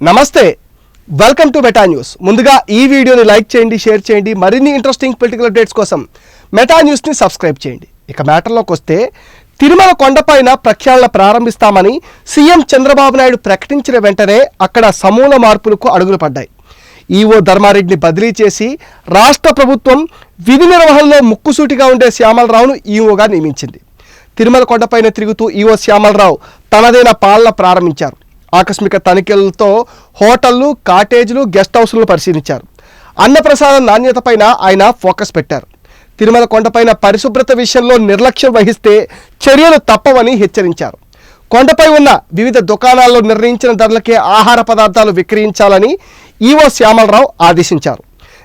నమస్తే welcome to meta news ముందుగా ఈ వీడియోని లైక్ చేయండి షేర్ చేయండి మరిన్ని ఇంట్రెస్టింగ్ పొలిటికల్ అప్డేట్స్ కోసం మెటా న్యూస్ని సబ్స్క్రైబ్ చేయండి. ఇక మ్యాటర్లోకి వస్తే తిరుమల కొండపైన ప్రక్షాళన ప్రారంభిస్తామని సీఎం చంద్రబాబు నాయుడు ప్రకటించిన వెంటనే అక్కడ సమూల మార్పులకు అడుగులు పడ్డాయి. ఈవో ధర్మారెడ్డిని బదిలీ చేసి రాష్ట్ర ప్రభుత్వం విధి నిర్వహణలో ముక్కుసూటిగా ఉండే శ్యామలరావును ఈవోగా నియమించింది. తిరుమల కొండపైన తిరుగుతూ ఈవో శ్యామలరావు తనదైన పాలన ప్రారంభించారు. ఆకస్మిక తనిఖీలతో హోటళ్ళు కాటేజీలు గెస్ట్ హౌస్లను పరిశీలించారు. అన్నప్రసాదం నాణ్యతపైన ఆయన ఫోకస్ పెట్టారు. తిరుమల కొండపైన పరిశుభ్రత విషయంలో నిర్లక్ష్యం వహిస్తే చర్యలు తప్పవని హెచ్చరించారు. కొండపై ఉన్న వివిధ దుకాణాల్లో నిర్ణయించిన ధరలకే ఆహార పదార్థాలు విక్రయించాలని ఈవో శ్యామలరావు ఆదేశించారు.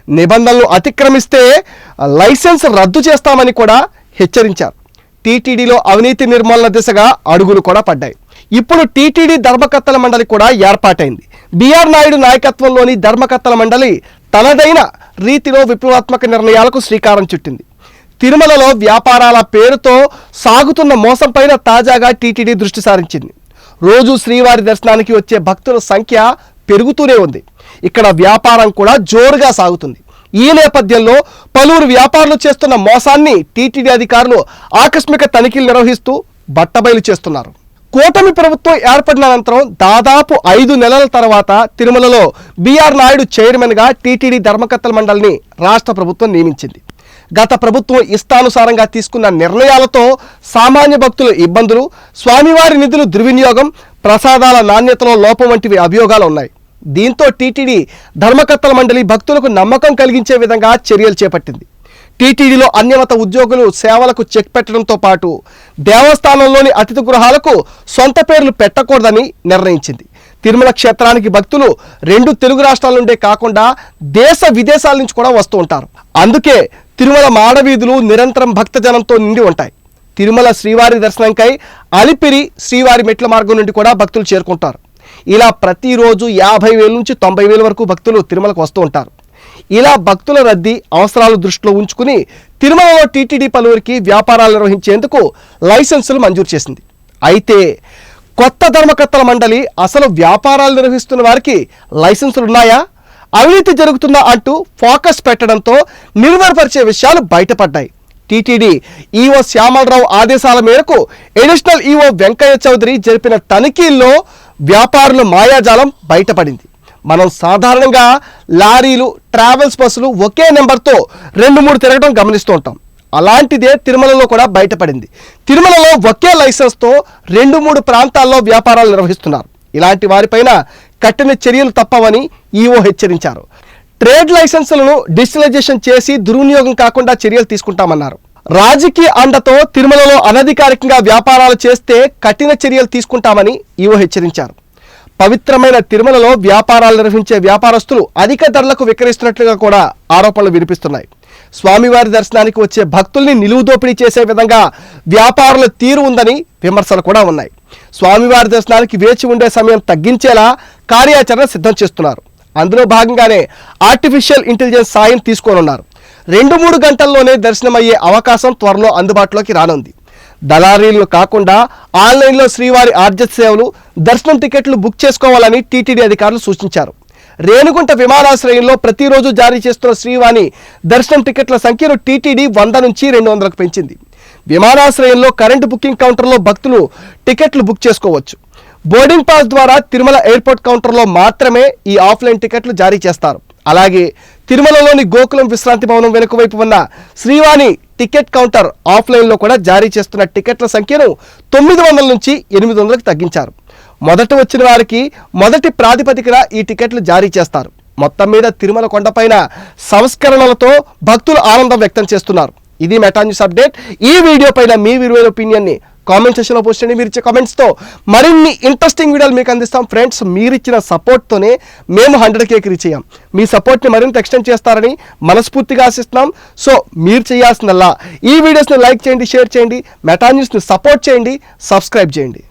నిబంధనలు అతిక్రమిస్తే లైసెన్స్ రద్దు చేస్తామని కూడా హెచ్చరించారు. టీటీడీలో అవినీతి నిర్మూలన దిశగా అడుగులు కూడా పడ్డాయి. ఇప్పుడు టీటీడీ ధర్మకర్తల మండలి కూడా ఏర్పాటైంది. బీఆర్ నాయుడు నాయకత్వంలోని ధర్మకర్తల మండలి తనదైన రీతిలో విప్లవాత్మక నిర్ణయాలకు శ్రీకారం చుట్టింది. తిరుమలలో వ్యాపారాల పేరుతో సాగుతున్న మోసంపైన తాజాగా టీటీడీ దృష్టి సారించింది. రోజు శ్రీవారి దర్శనానికి వచ్చే భక్తుల సంఖ్య పెరుగుతూనే ఉంది. ఇక్కడ వ్యాపారం కూడా జోరుగా సాగుతుంది. ఈ నేపథ్యంలో పలువురు వ్యాపారులు చేస్తున్న మోసాన్ని టీటీడీ అధికారులు ఆకస్మిక తనిఖీలు నిర్వహిస్తూ బట్టబయలు చేస్తున్నారు. కూటమి ప్రభుత్వం ఏర్పడిన అనంతరం దాదాపు ఐదు నెలల తర్వాత తిరుమలలో బీఆర్ నాయుడు చైర్మన్గా టీటీడీ ధర్మకర్తల మండలిని రాష్ట్ర ప్రభుత్వం నియమించింది. గత ప్రభుత్వం ఇష్టానుసారంగా తీసుకున్న నిర్ణయాలతో సామాన్య భక్తుల ఇబ్బందులు స్వామివారి నిధులు దుర్వినియోగం ప్రసాదాల నాణ్యతలో లోపం వంటివి అభియోగాలు ఉన్నాయి. దీంతో టీటీడీ ధర్మకర్తల మండలి భక్తులకు నమ్మకం కలిగించే విధంగా చర్యలు చేపట్టింది. టీటీడీలో అన్యమత ఉద్యోగులు సేవలకు చెక్ పెట్టడంతో పాటు దేవస్థానంలోని అతిథి గృహాలకు సొంత పేర్లు పెట్టకూడదని నిర్ణయించింది. తిరుమల క్షేత్రానికి భక్తులు రెండు తెలుగు రాష్ట్రాల నుండే కాకుండా దేశ విదేశాల నుంచి కూడా వస్తూ ఉంటారు. అందుకే తిరుమల మాడవీధులు నిరంతరం భక్తజనంతో నిండి ఉంటాయి. తిరుమల శ్రీవారి దర్శనంకై అలిపిరి శ్రీవారి మెట్ల మార్గం నుండి కూడా భక్తులు చేరుకుంటారు. ఇలా ప్రతిరోజు యాభై వేల నుంచి తొంభై వేల వరకు భక్తులు తిరుమలకు వస్తూ ఉంటారు. ఇలా భక్తుల రద్దీ అవసరాలు దృష్టిలో ఉంచుకుని తిరుమలలో టీటీడీ పలువురికి వ్యాపారాలు నిర్వహించేందుకు లైసెన్సులు మంజూరు చేసింది. అయితే కొత్త ధర్మకర్తల మండలి అసలు వ్యాపారాలు నిర్వహిస్తున్న వారికి లైసెన్సులు ఉన్నాయా అవినీతి జరుగుతుందా అంటూ ఫోకస్ పెట్టడంతో నిర్వరపరిచే విషయాలు బయటపడ్డాయి. టీటీడీ ఈఓ శ్యామలరావు ఆదేశాల మేరకు అడిషనల్ ఈఓ వెంకయ్య చౌదరి జరిపిన తనిఖీల్లో వ్యాపారుల మాయాజాలం బయటపడింది. మనం సాధారణంగా లారీలు ట్రావెల్స్ బస్సులు ఒకే నెంబర్తో రెండు మూడు తిరగడం గమనిస్తూ ఉంటాం. అలాంటిదే తిరుమలలో కూడా బయటపడింది. తిరుమలలో ఒకే లైసెన్స్తో రెండు మూడు ప్రాంతాల్లో వ్యాపారాలు నిర్వహిస్తున్నారు. ఇలాంటి వారిపైన కఠిన చర్యలు తప్పవని ఈఓ హెచ్చరించారు. ట్రేడ్ లైసెన్సులను డిజిటలైజేషన్ చేసి దుర్వినియోగం కాకుండా చర్యలు తీసుకుంటామన్నారు. రాజకీయ అండతో తిరుమలలో అనధికారికంగా వ్యాపారాలు చేస్తే కఠిన చర్యలు తీసుకుంటామని ఈఓ హెచ్చరించారు. పవిత్రమైన తిరుమలలో వ్యాపారాలు నిర్వహించే వ్యాపారస్తులు అధిక ధరలకు విక్రయిస్తున్నట్లుగా కూడా ఆరోపణలు వినిపిస్తున్నాయి. స్వామివారి దర్శనానికి వచ్చే భక్తుల్ని నిలువు దోపిడీ చేసే విధంగా వ్యాపారుల తీరు ఉందని విమర్శలు కూడా ఉన్నాయి. స్వామివారి దర్శనానికి వేచి ఉండే సమయం తగ్గించేలా కార్యాచరణ సిద్ధం చేస్తున్నారు. అందులో భాగంగానే ఆర్టిఫిషియల్ ఇంటెలిజెన్స్ సాయం తీసుకోనున్నారు. రెండు మూడు గంటల్లోనే దర్శనమయ్యే అవకాశం త్వరలో అందుబాటులోకి రానుంది. దళారీలు కాకుండా ఆన్లైన్లో శ్రీవారి ఆర్జ సేవలు దర్శనం టికెట్లు బుక్ చేసుకోవాలని టీటీడీ అధికారులు సూచించారు. రేణుగుంట విమానాశ్రయంలో ప్రతిరోజు జారీ చేస్తున్న శ్రీవాణి దర్శనం టికెట్ల సంఖ్యను టీటీడీ వంద నుంచి రెండు వందలకు పెంచింది. విమానాశ్రయంలో కరెంటు బుకింగ్ కౌంటర్లో భక్తులు టికెట్లు బుక్ చేసుకోవచ్చు. బోర్డింగ్ పాస్ ద్వారా తిరుమల ఎయిర్పోర్ట్ కౌంటర్లో మాత్రమే ఈ ఆఫ్లైన్ టికెట్లు జారీ చేస్తారు. అలాగే తిరుమలలోని గోకులం విశ్రాంతి భవనం వెనుక వైపు ఉన్న శ్రీవాణి టికెట్ కౌంటర్ ఆఫ్లైన్లో కూడా జారీ చేస్తున్న టికెట్ల సంఖ్యను తొమ్మిది వందల నుంచి ఎనిమిది వందలకు తగ్గించారు. మొదట వచ్చిన వారికి మొదటి ప్రాతిపదికన ఈ టికెట్లు జారీ చేస్తారు. మొత్తం మీద తిరుమల కొండపైన సంస్కరణలతో భక్తులు ఆనందం వ్యక్తం చేస్తున్నారు. ఇది మెటా న్యూస్ అప్డేట్. ఈ వీడియో పైన మీ విలువైన ఒపీనియన్ని కామెంట్ సెక్షన్లో పోస్ట్ చేయండి. మీరు ఇచ్చే కామెంట్స్తో మరిన్ని ఇంట్రెస్టింగ్ వీడియోలు మీకు అందిస్తాం. ఫ్రెండ్స్ మీరు ఇచ్చిన సపోర్ట్తోనే మేము హండ్రెడ్ కేక్ రీచ్ అయ్యాం. మీ సపోర్ట్ని మరింత ఎక్స్టెండ్ చేస్తారని మనస్ఫూర్తిగా ఆశిస్తున్నాం. సో మీరు చేయాల్సిందల్లా. ఈ వీడియోస్ని లైక్ చేయండి షేర్ చేయండి. మెటా న్యూస్ని సపోర్ట్ చేయండి సబ్స్క్రైబ్ చేయండి.